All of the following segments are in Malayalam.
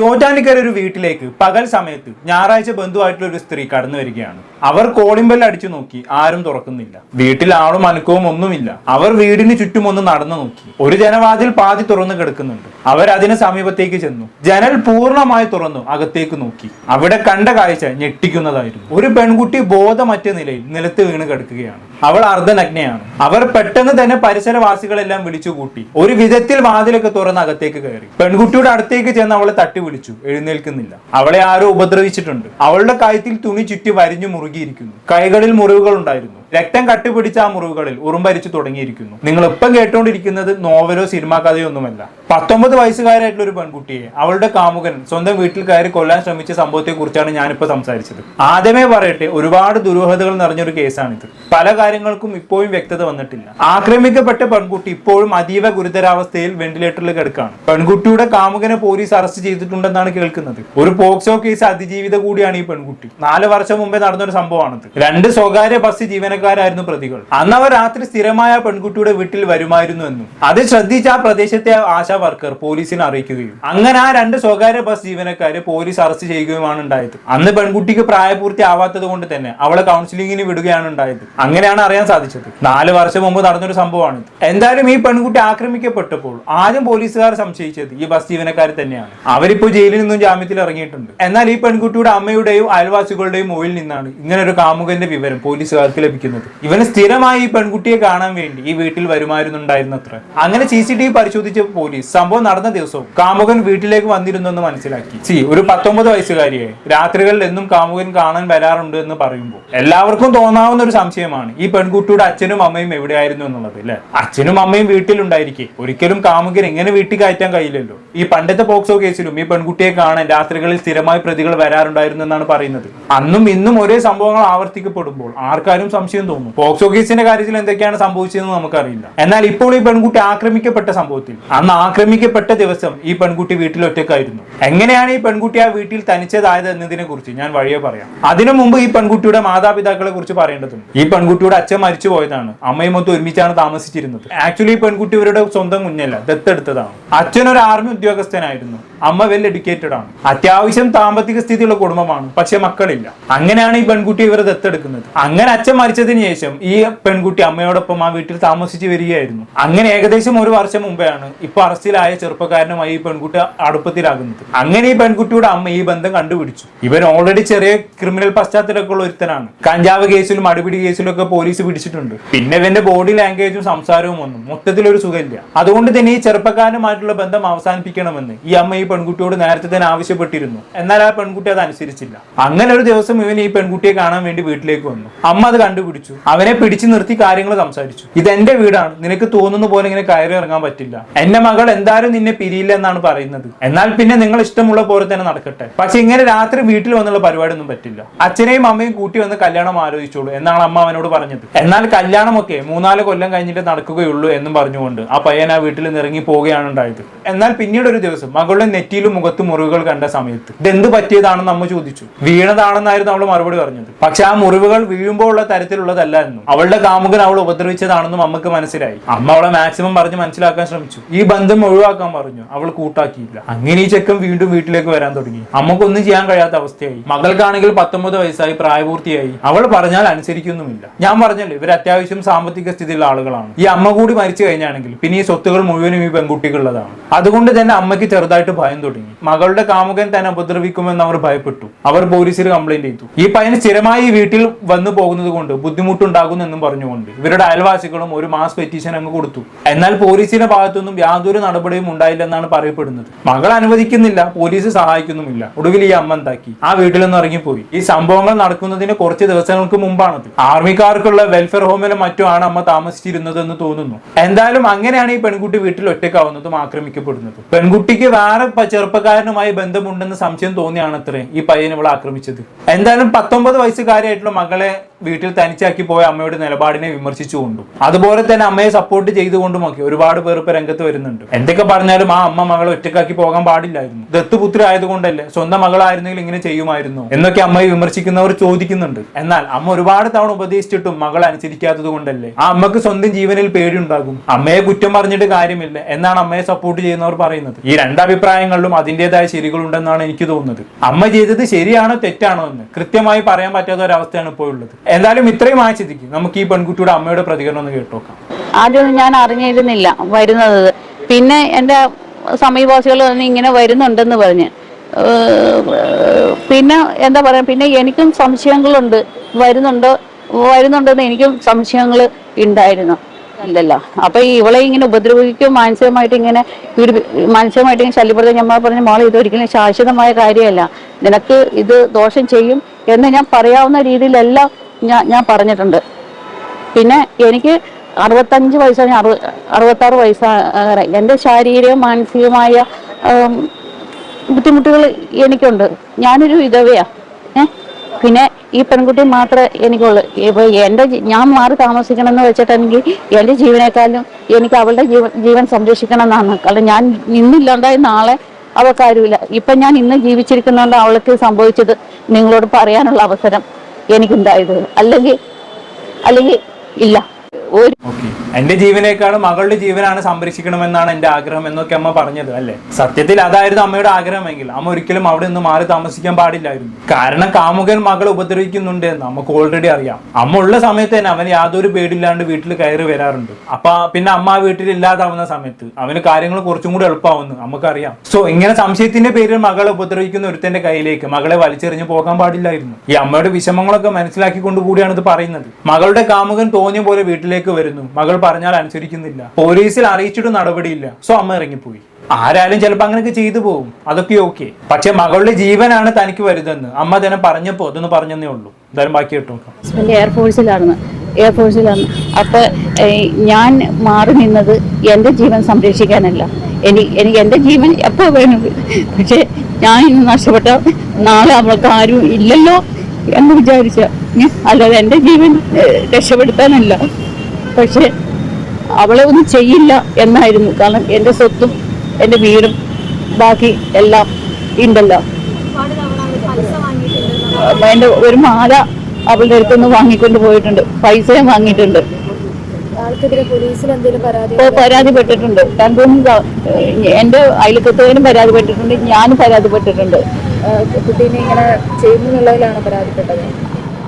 ചോറ്റാനിക്കര ഒരു വീട്ടിലേക്ക് പകൽ സമയത്ത് ഞായറാഴ്ച ബന്ധുവായിട്ടുള്ള ഒരു സ്ത്രീ കടന്നു വരികയാണ്. അവർ കോളിംബെൽ അടിച്ചു നോക്കി ആരും തുറക്കുന്നില്ല. വീട്ടിൽ ആളും അനക്കവും ഒന്നുമില്ല. അവർ വീടിന് ചുറ്റും ഒന്ന് നടന്നു നോക്കി. ഒരു ജനവാതിൽ പാതി തുറന്നു കിടക്കുന്നുണ്ട്. അവർ അതിന് സമീപത്തേക്ക് ചെന്നു. ജനൽ പൂർണമായി തുറന്നു അകത്തേക്ക് നോക്കി. അവിടെ കണ്ട കാഴ്ച ഞെട്ടിക്കുന്നതായിരുന്നു. ഒരു പെൺകുട്ടി ബോധമറ്റ നിലയിൽ നിലത്ത് വീണ് കിടക്കുകയാണ്. അവൾ അർദ്ധനഗ്നയാണ്. അവർ പെട്ടെന്ന് തന്നെ പരിസരവാസികളെല്ലാം വിളിച്ചുകൂട്ടി. ഒരു വിധത്തിൽ വാതിലൊക്കെ തുറന്ന് അകത്തേക്ക് കയറി. പെൺകുട്ടിയുടെ അടുത്തേക്ക് ചെന്ന് അവളെ തട്ടി വിളിച്ചു. എഴുന്നേൽക്കുന്നില്ല. അവളെ ആരോ ഉപദ്രവിച്ചിട്ടുണ്ട്. അവളുടെ കഴുത്തിൽ തുണി ചുറ്റി വരിഞ്ഞു മുറുകിയിരിക്കുന്നു. കൈകളിൽ മുറിവുകൾ ഉണ്ടായിരുന്നു രക്തം കട്ടുപിടിച്ച ആ മുറിവുകളിൽ ഉറുമ്പരിച്ചു തുടങ്ങിയിരിക്കുന്നു. നിങ്ങൾ ഇപ്പം കേട്ടുകൊണ്ടിരിക്കുന്നത് നോവലോ സിനിമാ കഥയോ ഒന്നുമല്ല പത്തൊമ്പത് വയസ്സുകാരായിട്ടുള്ള ഒരു പെൺകുട്ടിയെ അവളുടെ കാമുകൻ സ്വന്തം വീട്ടിൽ കയറി കൊല്ലാൻ ശ്രമിച്ച സംഭവത്തെ കുറിച്ചാണ് ഞാനിപ്പോൾ സംസാരിച്ചത്. ആദ്യമേ പറയട്ടെ ഒരുപാട് ദുരൂഹതകൾ നിറഞ്ഞൊരു കേസാണിത്. പല കാര്യങ്ങൾക്കും ഇപ്പോഴും വ്യക്തത വന്നിട്ടില്ല. ആക്രമിക്കപ്പെട്ട പെൺകുട്ടി ഇപ്പോഴും അതീവ ഗുരുതരാവസ്ഥയിൽ വെന്റിലേറ്ററിൽ കിടക്കാണ്. പെൺകുട്ടിയുടെ കാമുകനെ പോലീസ് അറസ്റ്റ് ചെയ്തിട്ടുണ്ടെന്നാണ് കേൾക്കുന്നത്. ഒരു പോക്സോ കേസ് അതിജീവിത കൂടിയാണ് ഈ പെൺകുട്ടി. നാല് വർഷം മുമ്പേ നടന്നൊരു സംഭവമാണിത്. രണ്ട് സ്വകാര്യ ബസ് ജീവനക്കാരായിരുന്നു പ്രതികൾ. അന്ന് അവർ രാത്രി സ്ഥിരമായ പെൺകുട്ടിയുടെ വീട്ടിൽ വരുമായിരുന്നു എന്നും. അത് ശ്രദ്ധിച്ച ആ പ്രദേശത്തെ ആശാ വർക്കർ പോലീസിനെ അറിയിക്കുകയും. അങ്ങനെ ആ രണ്ട് സ്വകാര്യ ബസ് ജീവനക്കാരെ പോലീസ് അറസ്റ്റ് ചെയ്യുകയുമാണ് ഉണ്ടായത്. അന്ന് പെൺകുട്ടിക്ക് പ്രായപൂർത്തി ആവാത്തത് കൊണ്ട് തന്നെ അവളെ കൗൺസിലിംഗിന് വിടുകയാണ് ഉണ്ടായത്. അങ്ങനെയാണ് അറിയാൻ സാധിച്ചത്. നാല് വർഷം മുമ്പ് നടന്നൊരു സംഭവമാണ് എന്തായാലും ഈ പെൺകുട്ടി ആക്രമിക്കപ്പെട്ടപ്പോൾ ആദ്യം പോലീസുകാർ സംശയിച്ചത് ഈ ബസ് ജീവനക്കാർ തന്നെയാണ്. അവരിപ്പോ ജയിലിൽ നിന്നും ജാമ്യത്തിൽ ഇറങ്ങിയിട്ടുണ്ട്. എന്നാൽ ഈ പെൺകുട്ടിയുടെ അമ്മയുടെയും അയൽവാസികളുടെയും മൊഴിയിൽ നിന്നാണ് ഇങ്ങനെ ഒരു കാമുകന്റെ വിവരം പോലീസുകാർക്ക് ലഭിക്കുന്നത്. ഇവന് സ്ഥിരമായി ഈ പെൺകുട്ടിയെ കാണാൻ വേണ്ടി ഈ വീട്ടിൽ വരുമായിരുന്നുണ്ടായിരുന്നത്ര. അങ്ങനെ സി സി ടി വി പരിശോധിച്ച പോലീസ് സംഭവം നടന്ന ദിവസവും കാമുകൻ വീട്ടിലേക്ക് വന്നിരുന്നു എന്ന് മനസ്സിലാക്കി. സി ഒരു പത്തൊമ്പത് വയസ്സുകാരിയെ രാത്രികളിൽ എന്നും കാമുകൻ കാണാൻ വരാറുണ്ട് എന്ന് പറയുമ്പോൾ എല്ലാവർക്കും തോന്നാവുന്ന ഒരു സംശയമാണ് ഈ പെൺകുട്ടിയുടെ അച്ഛനും അമ്മയും എവിടെയായിരുന്നു എന്നുള്ളത് അല്ലെ? അച്ഛനും അമ്മയും വീട്ടിലുണ്ടായിരിക്കെ. ഒരിക്കലും കാമുകൻ എങ്ങനെ വീട്ടിൽ കയറ്റാൻ കഴിയില്ലല്ലോ. ഈ പണ്ടത്തെ പോക്സോ കേസിലും ഈ പെൺകുട്ടിയെ കാണാൻ രാത്രികളിൽ സ്ഥിരമായി പ്രതികൾ വരാറുണ്ടായിരുന്നു എന്നാണ് പറയുന്നത്. അന്നും ഇന്നും ഒരേ സംഭവങ്ങൾ ആവർത്തിക്കപ്പെടുമ്പോൾ ആർക്കാരും സംശയം തോന്നും പോക്സോ കേസിന്റെ കാര്യത്തിൽ എന്തൊക്കെയാണ് സംഭവിച്ചതെന്ന് നമുക്കറിയില്ല. എന്നാൽ ഇപ്പോൾ ഈ പെൺകുട്ടി ആക്രമിക്കപ്പെട്ട സംഭവത്തിൽ അന്ന് ആക്രമിക്കപ്പെട്ട ദിവസം ഈ പെൺകുട്ടി വീട്ടിൽ ഒറ്റക്കായിരുന്നു എങ്ങനെയാണ് ഈ പെൺകുട്ടി ആ വീട്ടിൽ തനിച്ചതായത് എന്നതിനെ കുറിച്ച് ഞാൻ വഴിയെ പറയാം. അതിനു മുമ്പ് ഈ പെൺകുട്ടിയുടെ മാതാപിതാക്കളെ കുറിച്ച് പറയേണ്ടതുണ്ട്. ഈ പെൺകുട്ടിയുടെ അച്ഛൻ മരിച്ചു പോയതാണ്. അമ്മയും മൊത്തം ഒരുമിച്ചാണ് താമസിച്ചിരുന്നത്. ആക്ച്വലി ഈ പെൺകുട്ടി ഇവരുടെ സ്വന്തം കുഞ്ഞല്ല ദത്തെടുത്തതാണ്. അച്ഛൻ ഒരു ആർമി ഉദ്യോഗസ്ഥനായിരുന്നു. അമ്മ വെൽ എഡ്യൂക്കേറ്റഡ് ആണ്. അത്യാവശ്യം സാമ്പത്തിക സ്ഥിതിയുള്ള കുടുംബമാണ് പക്ഷെ മക്കളില്ല. അങ്ങനെയാണ് ഈ പെൺകുട്ടി ഇവർ ദത്തെടുക്കുന്നത്. അങ്ങനെ അച്ഛൻ മരിച്ചതിന് ശേഷം ഈ പെൺകുട്ടി അമ്മയോടൊപ്പം ആ വീട്ടിൽ താമസിച്ചു വരികയായിരുന്നു. അങ്ങനെ ഏകദേശം ഒരു വർഷം മുമ്പെയാണ് ഇപ്പൊ അറസ്റ്റിലായ ചെറുപ്പക്കാരനുമായി ഈ പെൺകുട്ടി അടുപ്പത്തിലാകുന്നത്. അങ്ങനെ ഈ പെൺകുട്ടിയുടെ അമ്മ ഈ ബന്ധം കണ്ടുപിടിച്ചു. ഇവൻ ഓൾറെഡി ചെറിയ ക്രിമിനൽ പശ്ചാത്തലമൊക്കെ ഉള്ള ഒരുത്തനാണ്. കഞ്ചാവ് കേസിലും അടിപിടി കേസിലും ഒക്കെ പോലീസ് പിടിച്ചിട്ടുണ്ട്. പിന്നെ ഇവന്റെ ബോഡി ലാംഗ്വേജും സംസാരവും ഒന്നും. മൊത്തത്തിലൊരു സുഖമില്ല. അതുകൊണ്ട് തന്നെ ഈ ചെറുപ്പക്കാരനുമായിട്ടുള്ള ബന്ധം അവസാനിപ്പിക്കണമെന്ന് ഈ അമ്മ ഈ പെൺകുട്ടിയോട് നേരത്തെ തന്നെ ആവശ്യപ്പെട്ടിരുന്നു. എന്നാൽ ആ പെൺകുട്ടി അത് അനുസരിച്ചില്ല അങ്ങനെ ഒരു ദിവസം ഇവൻ ഈ പെൺകുട്ടിയെ കാണാൻ വേണ്ടി വീട്ടിലേക്ക് വന്നു. അമ്മ അത് കണ്ടുപിടിച്ചു. അവനെ പിടിച്ചു നിർത്തി കാര്യങ്ങൾ സംസാരിച്ചു. ഇത് എന്റെ വീടാണ്. നിനക്ക് തോന്നുന്ന പോലെ ഇങ്ങനെ കയറി ഇറങ്ങാൻ പറ്റില്ല. എന്റെ മകൾ എന്തായാലും നിന്നെ പിരിയില്ല എന്നാണ് പറയുന്നത്. എന്നാൽ പിന്നെ നിങ്ങൾ ഇഷ്ടമുള്ള പോലെ തന്നെ നടക്കട്ടെ. പക്ഷെ ഇങ്ങനെ രാത്രി വീട്ടിൽ വന്നുള്ള പരിപാടി ഒന്നും പറ്റില്ല. അച്ഛനെയും അമ്മയും കൂട്ടി വന്ന് കല്യാണം ആലോചിച്ചോളൂ എന്നാണ് അമ്മ അവനോട് പറഞ്ഞത്. എന്നാൽ കല്യാണമൊക്കെ മൂന്നാൽ കൊല്ലം കഴിഞ്ഞിട്ട് നടക്കുകയുള്ളൂ എന്നും പറഞ്ഞുകൊണ്ട് ആ പയ്യൻ ആ വീട്ടിൽ നിന്ന് ഇറങ്ങി പോവുകയാണ് ഉണ്ടായത്. എന്നാൽ പിന്നീട് ഒരു ദിവസം മകളുടെ നെറ്റിയിലും മുഖത്തും മുറിവുകൾ കണ്ട സമയത്ത് ഇതെന്ത് പറ്റിയതാണെന്ന് അമ്മ ചോദിച്ചു. വീണതാണെന്നായിരുന്നു അവൾ മറുപടി പറഞ്ഞത്. പക്ഷെ ആ മുറിവുകൾ വീഴുമ്പോൾ ഉള്ള തരത്തിലുള്ളതല്ല എന്നും അവളുടെ കാമുകൻ അവൾ ഉപദ്രവിച്ചതാണെന്നും അമ്മയ്ക്ക് മനസ്സിലായി. അമ്മ അവളെ മാക്സിമം പറഞ്ഞ് മനസ്സിലാക്കാൻ ശ്രമിച്ചു. ഈ ബന്ധം ഒഴിവാക്കാൻ പറഞ്ഞു. അവൾ കൂട്ടാക്കിയില്ല. അങ്ങനെ ഈ ചെക്കൻ വീണ്ടും വീട്ടിലേക്ക് വരാൻ തുടങ്ങി. അമ്മക്കൊന്നും ചെയ്യാൻ കഴിയാത്ത അവസ്ഥയായി. മകൾക്കാണെങ്കിൽ പത്തൊമ്പത് വയസ്സായി പ്രായപൂർത്തിയായി. അവൾ പറഞ്ഞാൽ അനുസരിക്കുന്നുമില്ല. ഞാൻ പറഞ്ഞല്ലോ ഇവർ അത്യാവശ്യം സാമ്പത്തിക സ്ഥിതിയുള്ള ആളുകളാണ്. ഈ അമ്മ കൂടി മരിച്ചു കഴിഞ്ഞാണെങ്കിൽ പിന്നെ ഈ സ്വത്തുകൾ മുഴുവനും ഈ പെൺകുട്ടിക്കുള്ളതാണ്. അതുകൊണ്ട് തന്നെ അമ്മയ്ക്ക് ചെറുതായിട്ട് ഭയം തുടങ്ങി. മകളുടെ കാമുകൻ തന്നെ ഉപദ്രവിക്കുമെന്ന് അവർ ഭയപ്പെട്ടു. അവർ പോലീസിൽ കംപ്ലൈന്റ് ചെയ്തു. ഈ പയ്യൻ സ്ഥിരമായി വീട്ടിൽ വന്നു പോകുന്നത് കൊണ്ട് ബുദ്ധിമുട്ടുണ്ടാകുന്നെന്നും പറഞ്ഞുകൊണ്ട് ഇവരുടെ അയൽവാസികളും ഒരു മാസ് പെറ്റീഷൻ അങ്ങ് കൊടുത്തു. എന്നാൽ പോലീസിന്റെ ഭാഗത്തുനിന്നും യാതൊരു നടപടിയും ഉണ്ടായില്ലെന്നാണ് പറയപ്പെടുന്നത്. മകൾ അനുവദിക്കുന്നില്ല പോലീസ് സഹായിക്കുന്നുമില്ല. ഒടുവിൽ ഈ അമ്മ എന്താക്കി? ആ വീട്ടിൽ നിന്ന് ഇറങ്ങിപ്പോയി. ഈ സംഭവങ്ങൾ നടക്കുന്നതിന് കുറച്ച് ദിവസങ്ങൾക്ക് മുമ്പാണത് ആർമിക്കാർക്കുള്ള വെൽഫെയർ ഹോമിലും മറ്റുമാണ് അമ്മ താമസിച്ചിരുന്നത് എന്ന് തോന്നുന്നു. എന്തായാലും അങ്ങനെയാണ് ഈ പെൺകുട്ടി വീട്ടിൽ ഒറ്റക്കാവുന്നതും ആക്രമിക്കപ്പെടുന്നതും. പെൺകുട്ടിക്ക് വേറെ ചെറുപ്പക്കാരനുമായി ബന്ധമുണ്ടെന്ന് സംശയം തോന്നിയാണ് അത്രേ ഈ പയ്യനെ ഇവളെ ആക്രമിച്ചത്. എന്തായാലും പത്തൊമ്പത് വയസ്സുകാരിയായിട്ടുള്ള മകളെ വീട്ടിൽ തനിച്ചാക്കി പോയ അമ്മയുടെ നിലപാടിനെ വിമർശിച്ചുകൊണ്ടും അതുപോലെ തന്നെ അമ്മയെ സപ്പോർട്ട് ചെയ്തുകൊണ്ടുമൊക്കെ ഒരുപാട് പേർ ഇപ്പൊ രംഗത്ത് വരുന്നുണ്ട്. എന്തൊക്കെ പറഞ്ഞാലും ആ അമ്മ മകളെ ഒറ്റക്കാക്കി പോകാൻ പാടില്ലായിരുന്നു. ദത്തുപുത്ര ആയതുകൊണ്ടല്ലേ സ്വന്തം മകളായിരുന്നെങ്കിൽ ഇങ്ങനെ ചെയ്യുമായിരുന്നു എന്നൊക്കെ അമ്മയെ വിമർശിക്കുന്നവർ ചോദിക്കുന്നുണ്ട്. എന്നാൽ അമ്മ ഒരുപാട് തവണ ഉപദേശിച്ചിട്ടും മകൾ അനുസരിക്കാത്തത് കൊണ്ടല്ലേ ആ അമ്മയ്ക്ക് സ്വന്തം ജീവനിൽ പേടിയുണ്ടാകും. അമ്മയെ കുറ്റം പറഞ്ഞിട്ട് കാര്യമില്ല എന്നാണ് അമ്മയെ സപ്പോർട്ട് ചെയ്യുന്നവർ പറയുന്നത്. ഈ രണ്ടഭിപ്രായങ്ങളിലും അതിന്റെതായ ശരികളുണ്ടെന്നാണ് എനിക്ക് തോന്നുന്നത്. അമ്മ ചെയ്തത് ശരിയാണോ തെറ്റാണോ എന്ന് കൃത്യമായി പറയാൻ പറ്റാത്ത ഒരവസ്ഥയാണ് ഇപ്പോൾ ഉള്ളത്. എന്തായാലും ഇത്രയും വായിച്ചിരിക്കും നമുക്ക് ഈ പെൺകുട്ടിയുടെ അമ്മയുടെ പ്രതികരണം ഒന്ന് കേട്ടോക്കാം ആദ്യമൊന്നും ഞാൻ അറിഞ്ഞിരുന്നില്ല വരുന്നത്. പിന്നെ എന്റെ സമീപവാസികൾ തന്നെ ഇങ്ങനെ വരുന്നുണ്ടെന്ന് പറഞ്ഞ്. പിന്നെ എന്താ പറയുക പിന്നെ എനിക്കും സംശയങ്ങളുണ്ട്. വരുന്നുണ്ടോ വരുന്നുണ്ടെന്ന് എനിക്കും സംശയങ്ങൾ ഉണ്ടായിരുന്നു. അല്ലല്ലോ അപ്പൊ ഇവളെ ഇങ്ങനെ ഉപദ്രവിക്കും മാനസികമായിട്ട് ഇങ്ങനെ മാനസികമായിട്ട് ഇങ്ങനെ ശല്യപ്പെടുത്തി. ഞമ്മ പറഞ്ഞ മോളെ ഇതൊരിക്കലും ശാശ്വതമായ കാര്യമല്ല. നിനക്ക് ഇത് ദോഷം ചെയ്യും എന്ന് ഞാൻ പറയാവുന്ന രീതിയിലെല്ലാം ഞാൻ ഞാൻ പറഞ്ഞിട്ടുണ്ട്. പിന്നെ എനിക്ക് അറുപത്തഞ്ച് വയസ്സാണ് അറു അറുപത്താറ് വയസ്സാകാറായി എന്റെ ശാരീരിക മാനസികമായ ബുദ്ധിമുട്ടുകൾ എനിക്കുണ്ട്. ഞാനൊരു വിധവയാ. ഏ? പിന്നെ ഈ പെൺകുട്ടി മാത്രമേ എനിക്കുള്ളൂ. ഇപ്പൊ എന്റെ ഞാൻ മാറി താമസിക്കണം എന്ന് വെച്ചിട്ടെങ്കിൽ എന്റെ ജീവനേക്കാളും എനിക്ക് അവളുടെ ജീവൻ ജീവൻ സംരക്ഷിക്കണം എന്നാണ് കാരണം ഞാൻ ഇന്നില്ലാണ്ടായി നാളെ അവൾക്കാരുമില്ല ഇപ്പൊ ഞാൻ ഇന്ന് ജീവിച്ചിരിക്കുന്നതുകൊണ്ട് അവൾക്ക് സംഭവിച്ചത്. നിങ്ങളോട് പറയാനുള്ള അവസരം. എനിക്കുണ്ടായത്. അല്ലെങ്കിൽ അല്ലെങ്കിൽ ഇല്ല. ഒരു എന്റെ ജീവനേക്കാളും മകളുടെ ജീവനാണ് സംരക്ഷിക്കണമെന്നാണ് എന്റെ ആഗ്രഹം എന്നൊക്കെ അമ്മ പറഞ്ഞത് അല്ലേ? സത്യത്തിൽ അതായിരുന്നു അമ്മയുടെ ആഗ്രഹമെങ്കിൽ അമ്മ ഒരിക്കലും അവിടെ നിന്ന് മാറി താമസിക്കാൻ പാടില്ലായിരുന്നു. കാരണം കാമുകൻ മകളെ ഉപദ്രവിക്കുന്നുണ്ട് എന്ന് നമുക്ക് ഓൾറെഡി അറിയാം. അമ്മ ഉള്ള സമയത്ത് തന്നെ അവന് യാതൊരു പേടില്ലാണ്ട് വീട്ടിൽ കയറി വരാറുണ്ട്. അപ്പൊ പിന്നെ അമ്മ വീട്ടിൽ ഇല്ലാതാവുന്ന സമയത്ത് അവന് കാര്യങ്ങൾ കുറച്ചും കൂടി എളുപ്പമാവുന്നു നമുക്കറിയാം. സോ ഇങ്ങനെ സംശയത്തിന്റെ പേരിൽ മകളെ ഉപദ്രവിക്കുന്ന ഒരുത്തന്റെ കയ്യിലേക്ക് മകളെ വലിച്ചെറിഞ്ഞു പോകാൻ പാടില്ലായിരുന്നു. ഈ അമ്മയുടെ വിഷമങ്ങളൊക്കെ മനസ്സിലാക്കി കൊണ്ടുകൂടിയാണ് ഇത് പറയുന്നത്. മകളുടെ കാമുകൻ തോന്നിയ പോലെ വീട്ടിലേക്ക് വരുന്നു. മകൾ പറഞ്ഞാൽ അനുസരിക്കുന്നില്ല. പോലീസിൽ അറിയിച്ചിട്ട് നടപടിയില്ല. സോ അമ്മ ഇറങ്ങിപ്പോയി. ആരായാലും ചിലപ്പോൾ അങ്ങനെയൊക്കെ ചെയ്തു പോകും. അതൊക്കെ ഓക്കെ. പക്ഷെ മകളുടെ ജീവനാണ് തനിക്ക് വരുതെന്ന് അമ്മ തന്നെ പറഞ്ഞപ്പോ അതൊന്ന് പറഞ്ഞതേ ഉള്ളൂ. എന്തായാലും ബാക്കി കേട്ടോ ഹസ്ബൻഡ് എയർഫോഴ്സിലായിരുന്നു എയർഫോഴ്സിലാണ് അപ്പോൾ ഞാൻ മാറി നിന്നത് എന്റെ ജീവൻ സംരക്ഷിക്കാനല്ല. എനിക്ക് എനിക്ക് എന്റെ ജീവൻ എപ്പോൾ വേണം? പക്ഷേ ഞാൻ ഇന്ന് നഷ്ടപ്പെട്ട നാളെ അവൾക്ക് ആരും ഇല്ലല്ലോ എന്ന് വിചാരിച്ച. അല്ലാതെ എന്റെ ജീവൻ രക്ഷപ്പെടുത്താനല്ല. പക്ഷേ അവളെ ഒന്നും ചെയ്യില്ല എന്നായിരുന്നു. കാരണം എന്റെ സ്വത്തും എന്റെ വീടും ബാക്കി എല്ലാം ഉണ്ടല്ലോ. എന്റെ ഒരു മാല അവളുടെ അടുത്തുനിന്ന് വാങ്ങിക്കൊണ്ട് പോയിട്ടുണ്ട്. പൈസയും വാങ്ങിയിട്ടുണ്ട്. പരാതിപ്പെട്ടിട്ടുണ്ട്. രണ്ടും എന്റെ അയൽക്കത്തുകാരും പരാതിപ്പെട്ടിട്ടുണ്ട്. ഞാനും പരാതിപ്പെട്ടിട്ടുണ്ട്. കുട്ടീനെ ഇങ്ങനെ ചെയ്യുന്നുള്ളതിലാണ് പരാതിപ്പെട്ടത്?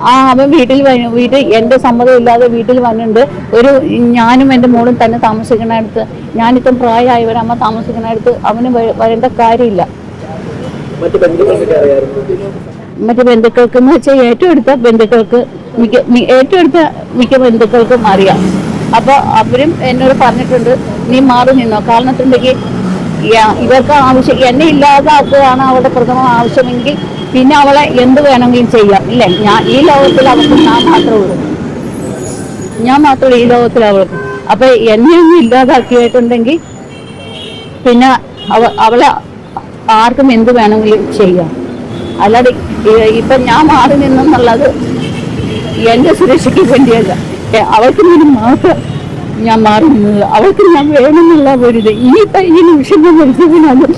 ആ അവൻ വീട്ടിൽ വന്നു വീട്ടിൽ എന്റെ സമ്മതം ഇല്ലാതെ വീട്ടിൽ വന്നിട്ടുണ്ട്. ഒരു ഞാനും എന്റെ മോളും തന്നെ താമസിക്കുന്നിടത്ത് ഞാനിപ്പം പ്രായമായവരമ്മ താമസിക്കണടുത്ത് അവന് വരേണ്ട കാര്യമില്ല. മറ്റു ബന്ധുക്കൾക്ക് എന്ന് വെച്ചാൽ ഏറ്റവും അടുത്ത ബന്ധുക്കൾക്ക് മിക്ക ഏറ്റവും അടുത്ത മിക്ക ബന്ധുക്കൾക്കും അറിയാം. അപ്പോൾ അവരും എന്നോട് പറഞ്ഞിട്ടുണ്ട് നീ മാറി നിന്നോ. കാരണത്തുണ്ടെങ്കിൽ ഇവർക്ക് ആവശ്യം എന്നെ ഇല്ലാതാക്കുകയാണ് അവരുടെ പ്രഥമ ആവശ്യമെങ്കിൽ പിന്നെ അവളെ എന്ത് വേണമെങ്കിലും ചെയ്യാം. ഇല്ലേ? ഞാൻ ഈ ലോകത്തിൽ അവൾക്ക് ഞാൻ മാത്രമേ ഞാൻ മാത്രമേ ഈ ലോകത്തിൽ അവൾക്ക്. അപ്പൊ എന്നെ ഒന്നും ഇല്ലാതാക്കിയിട്ടുണ്ടെങ്കിൽ പിന്നെ അവ അവളെ ആർക്കും എന്ത് വേണമെങ്കിലും ചെയ്യാം. അല്ലാതെ ഇപ്പൊ ഞാൻ മാറി നിന്നെന്നുള്ളത് എന്റെ സുരക്ഷയ്ക്ക് വേണ്ടിയല്ല. അവൾക്ക് വേണ്ടി മാത്രം ഞാൻ മാറി നിന്നത്. അവൾക്ക് ഞാൻ വേണമെന്നുള്ള ഒരു ഇത്. ഇനിയിപ്പൊ ഈ നിമിഷം ഞാൻ മരിച്ചതിനാലും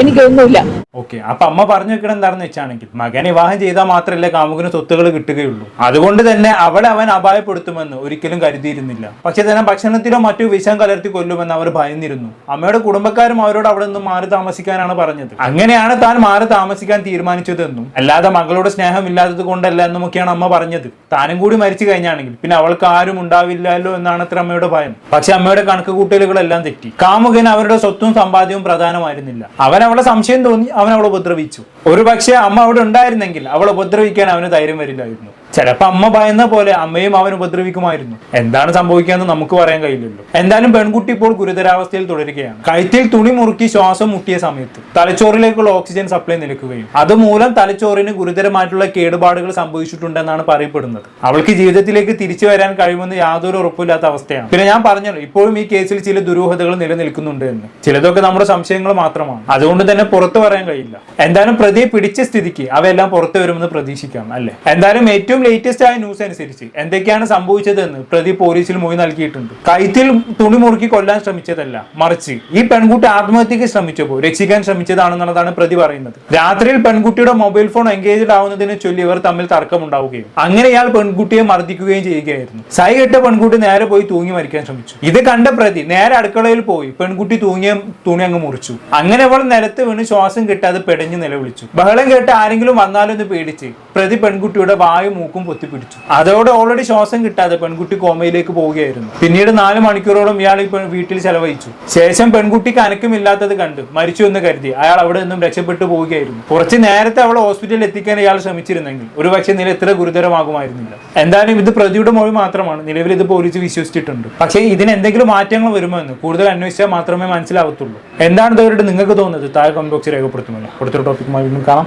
എനിക്കൊന്നുമില്ല. ഓക്കെ അപ്പൊ അമ്മ പറഞ്ഞു വെക്കണം എന്താണെന്ന് വെച്ചാണെങ്കിൽ മകനെ വിവാഹം ചെയ്താൽ മാത്രമല്ലേ കാമുകന് സ്വത്തുകൾ കിട്ടുകയുള്ളൂ. അതുകൊണ്ട് തന്നെ അവളെ അവൻ അപായപ്പെടുത്തുമെന്ന് ഒരിക്കലും കരുതിയിരുന്നില്ല. പക്ഷെ തന്നെ ഭക്ഷണത്തിലോ മറ്റു വിഷം കലർത്തി കൊല്ലുമെന്ന് അവർ ഭയന്നിരുന്നു. അമ്മയുടെ കുടുംബക്കാരും അവരോട് അവിടെ നിന്ന് മാറി താമസിക്കാനാണ് പറഞ്ഞത്. അങ്ങനെയാണ് താൻ മാറി താമസിക്കാൻ തീരുമാനിച്ചതെന്നും അല്ലാതെ മകളോട് സ്നേഹം ഇല്ലാത്തത് കൊണ്ടല്ല എന്നുമൊക്കെയാണ് അമ്മ പറഞ്ഞത്. താനും കൂടി മരിച്ചു കഴിഞ്ഞാണെങ്കിൽ പിന്നെ അവൾക്ക് ആരും ഉണ്ടാവില്ലല്ലോ എന്നാണ് അത്ര അമ്മയുടെ ഭയം. പക്ഷെ അമ്മയുടെ കണക്ക് കൂട്ടലുകളെല്ലാം തെറ്റി. കാമുകന് അവരുടെ സ്വത്തും സമ്പാദ്യവും പ്രധാനമായിരുന്നില്ല. അവൻ അവളെ സംശയം തോന്നി അവൻ അവളെ ഉപദ്രവിച്ചു. ഒരു പക്ഷേ അമ്മ അവിടെ ഉണ്ടായിരുന്നെങ്കിൽ അവളെ ഉപദ്രവിക്കാൻ അവന് ധൈര്യം വരില്ലായിരുന്നു ചിലപ്പോ അമ്മ ഭയന്ന പോലെ അമ്മയും അവൻ ഉപദ്രവിക്കുമായിരുന്നു. എന്താണ് സംഭവിക്കാന്ന് നമുക്ക് പറയാൻ കഴിയില്ലല്ലോ. എന്തായാലും പെൺകുട്ടി ഇപ്പോൾ ഗുരുതരാവസ്ഥയിൽ തുടരുകയാണ്. കഴുത്തിൽ തുണി മുറുക്കി ശ്വാസം മുട്ടിയ സമയത്ത് തലച്ചോറിലേക്കുള്ള ഓക്സിജൻ സപ്ലൈ നിൽക്കുകയും അതുമൂലം തലച്ചോറിന് ഗുരുതരമായിട്ടുള്ള കേടുപാടുകൾ സംഭവിച്ചിട്ടുണ്ടെന്നാണ് പറയപ്പെടുന്നത്. അവൾക്ക് ജീവിതത്തിലേക്ക് തിരിച്ചു വരാൻ കഴിയുമെന്ന് യാതൊരു ഉറപ്പില്ലാത്ത അവസ്ഥയാണ്. പിന്നെ ഞാൻ പറഞ്ഞല്ലോ ഇപ്പോഴും ഈ കേസിൽ ചില ദുരൂഹതകൾ നിലനിൽക്കുന്നുണ്ട് എന്ന്. ചിലതൊക്കെ നമ്മുടെ സംശയങ്ങൾ മാത്രമാണ്. അതുകൊണ്ട് തന്നെ പുറത്തു പറയാൻ കഴിയില്ല. എന്തായാലും പ്രതിയെ പിടിച്ച സ്ഥിതിക്ക് അവയെല്ലാം പുറത്തു വരുമെന്ന് പ്രതീക്ഷിക്കാം അല്ലെ? എന്തായാലും ഏറ്റവും ഏറ്റവും ലേറ്റസ്റ്റ് ആയ ന്യൂസ് അനുസരിച്ച് എന്തൊക്കെയാണ് സംഭവിച്ചതെന്ന് പ്രതി പോലീസിൽ മൊഴി നൽകിയിട്ടുണ്ട്. കൈത്തിൽ തുണി മുറുക്കി കൊല്ലാൻ ശ്രമിച്ചതല്ല മറിച്ച് ഈ പെൺകുട്ടി ആത്മഹത്യക്ക് ശ്രമിച്ചപ്പോൾ രക്ഷിക്കാൻ ശ്രമിച്ചതാണെന്നുള്ളതാണ് പ്രതി പറയുന്നത്. രാത്രിയിൽ പെൺകുട്ടിയുടെ മൊബൈൽ ഫോൺ എൻഗേജ്ഡ് ആവുന്നതിനെ ചൊല്ലി ഇവർ തമ്മിൽ തർക്കമുണ്ടാവുകയും അങ്ങനെ ഇയാൾ പെൺകുട്ടിയെ മർദ്ദിക്കുകയും ചെയ്യുകയായിരുന്നു. സൈ കെട്ട പെൺകുട്ടി നേരെ പോയി തൂങ്ങി മരിക്കാൻ ശ്രമിച്ചു. ഇത് കണ്ട പ്രതി നേരെ അടുക്കളയിൽ പോയി പെൺകുട്ടി തൂങ്ങിയ തുണി അങ്ങ് മുറിച്ചു. അങ്ങനെ അവൾ നിലത്ത് വീണ് ശ്വാസം കിട്ടാതെ പെടഞ്ഞു നിലവിളിച്ചു. ബഹളം കേട്ട് ആരെങ്കിലും വന്നാലൊന്ന് പേടിച്ച് പ്രതി പെൺകുട്ടിയുടെ വായും മൂക്കും പൊത്തിപ്പിടിച്ചു. അതോടെ ഓൾറെഡി ശ്വാസം കിട്ടാതെ പെൺകുട്ടി കോമയിലേക്ക് പോവുകയായിരുന്നു. പിന്നീട് നാല് മണിക്കൂറോളം ഇയാൾ വീട്ടിൽ ചെലവഴിച്ചു. ശേഷം പെൺകുട്ടിക്ക് അനക്കമില്ലാത്തത് കണ്ട്. മരിച്ചു എന്ന് കരുതി. അയാൾ അവിടെ നിന്നും രക്ഷപ്പെട്ടു പോവുകയായിരുന്നു. കുറച്ച് നേരത്തെ അവളെ ഹോസ്പിറ്റലിൽ എത്തിക്കാൻ ഇയാൾ ശ്രമിച്ചിരുന്നെങ്കിൽ ഒരുപക്ഷെ നില എത്ര ഗുരുതരമാകുമായിരുന്നില്ല. എന്തായാലും ഇത് പ്രതിയുടെ മൊഴി മാത്രമാണ്. നിലവിൽ ഇത് പോലീസ് വിശ്വസിച്ചിട്ടുണ്ട്. പക്ഷേ ഇതിന് എന്തെങ്കിലും മാറ്റങ്ങൾ വരുമോ എന്ന് കൂടുതൽ അന്വേഷിച്ചാൽ മാത്രമേ മനസ്സിലാവത്തുള്ളൂ. എന്താണ് ഇതവരുടെ നിങ്ങൾക്ക് തോന്നുന്നത്? താഴെ കമന്റ് ബോക്സിൽ രേഖപ്പെടുത്തുമല്ലോ. അടുത്തൊരു ടോപ്പിക്കുമായി വീണ്ടും കാണാം.